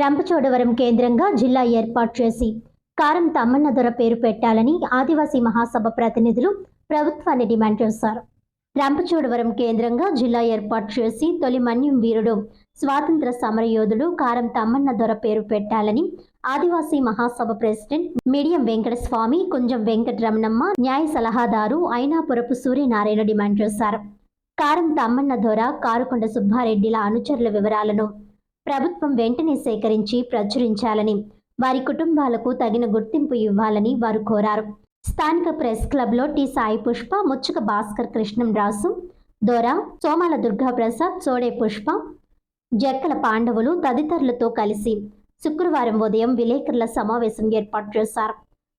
రంపచోడవరం కేంద్రంగా జిల్లా ఏర్పాటు చేసి కారం తమ్మన్న దొర పేరు పెట్టాలని ఆదివాసీ మహాసభ ప్రతినిధులు ప్రభుత్వాన్ని డిమాండ్ చేశారు. రంపచోడవరం కేంద్రంగా జిల్లా ఏర్పాటు చేసి తొలి మన్యం వీరుడు స్వాతంత్ర సమరయోధుడు కారం తమ్మన్న దొర పేరు పెట్టాలని ఆదివాసీ మహాసభ ప్రెసిడెంట్ మీడియం వెంకటస్వామి కుంజం వెంకటరమణమ్మ న్యాయ సలహాదారు ఐనాపురపు సూర్యనారాయణ డిమాండ్ చేశారు. కారం తమ్మన్న దొర కారుకొండ సుబ్బారెడ్డిల అనుచరుల వివరాలను ప్రభుత్వం వెంటనే సేకరించి ప్రచురించాలని వారి కుటుంబాలకు తగిన గుర్తింపు ఇవ్వాలని వారు కోరారు. స్థానిక ప్రెస్ క్లబ్లో టి సాయి పుష్ప ముచ్చుక భాస్కర్ కృష్ణం రాసు దొర సోమాల దుర్గా ప్రసాద్ సోడే పుష్ప జక్కల పాండవులు తదితరులతో కలిసి శుక్రవారం ఉదయం విలేకరుల సమావేశం ఏర్పాటు చేశారు.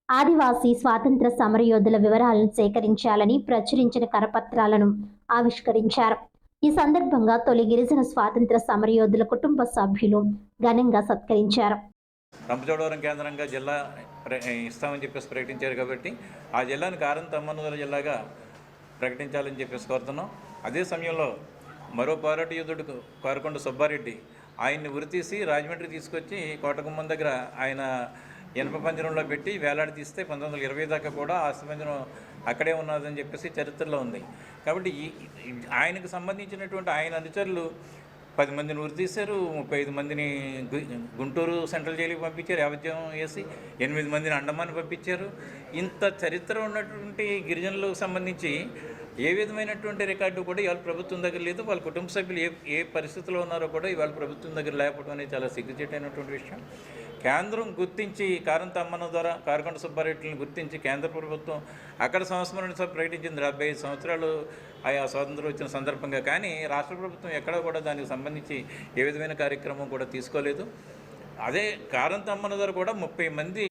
ఆదివాసీ స్వాతంత్ర సమరయోధుల వివరాలను సేకరించాలని ప్రచురించిన కరపత్రాలను ఆవిష్కరించారు. ఈ సందర్భంగా తొలి గిరిజన స్వాతంత్ర సమరయోధుల కుటుంబ సభ్యులు ఘనంగా సత్కరించారు. రంపచోడవరం కేంద్రంగా జిల్లా ప్ర- ఇస్తామని చెప్పేసి ప్రకటించారు కాబట్టి ఆ జిల్లాను కారం తమ్మన్నదల జిల్లాగా ప్రకటించాలని చెప్పేసి కోరుతున్నాం. అదే సమయంలో మరో పోరాట యోధుడు కోరకొండ సుబ్బారెడ్డి ఆయన్ని ఉరితీసి రాజమండ్రి తీసుకొచ్చి కోటగుమ్మం దగ్గర ఆయన ఇనప పంజరంలో పెట్టి వేలాడి తీస్తే పంతొమ్మిది వందల ఇరవై దాకా కూడా ఆస్తి పంజరం అక్కడే ఉన్నదని చెప్పేసి చరిత్రలో ఉంది. కాబట్టి ఈ ఆయనకు సంబంధించినటువంటి ఆయన అనుచరులు పది మందిని ఉరి తీశారు ముప్పై ఐదు మందిని గుంటూరు సెంట్రల్ జైలుకి పంపించారు యావజ్యం వేసి ఎనిమిది మందిని అండమాన్ పంపించారు. ఇంత చరిత్ర ఉన్నటువంటి గిరిజనులకు సంబంధించి ఏ విధమైనటువంటి రికార్డు కూడా ఇవాళ ప్రభుత్వం దగ్గర లేదు. వాళ్ళ కుటుంబ సభ్యులు ఏ ఏ పరిస్థితిలో ఉన్నారో కూడా ఇవాళ ప్రభుత్వం దగ్గర లేకపోవడం అనేది చాలా సిగ్గుచేటైనటువంటి విషయం. కేంద్రం గుర్తించి కారం తమ్మన ద్వారా కారకొండ సుబ్బారెడ్డిని గుర్తించి కేంద్ర ప్రభుత్వం అక్కడ సంస్మరణ సభ ప్రకటించింది. డెబ్బై ఐదు సంవత్సరాలు ఆయా స్వాతంత్రం వచ్చిన సందర్భంగా కానీ రాష్ట్ర ప్రభుత్వం ఎక్కడ కూడా దానికి సంబంధించి ఏ విధమైన కార్యక్రమం కూడా తీసుకోలేదు. అదే కారం తమ్మన ద్వారా కూడా ముప్పై మంది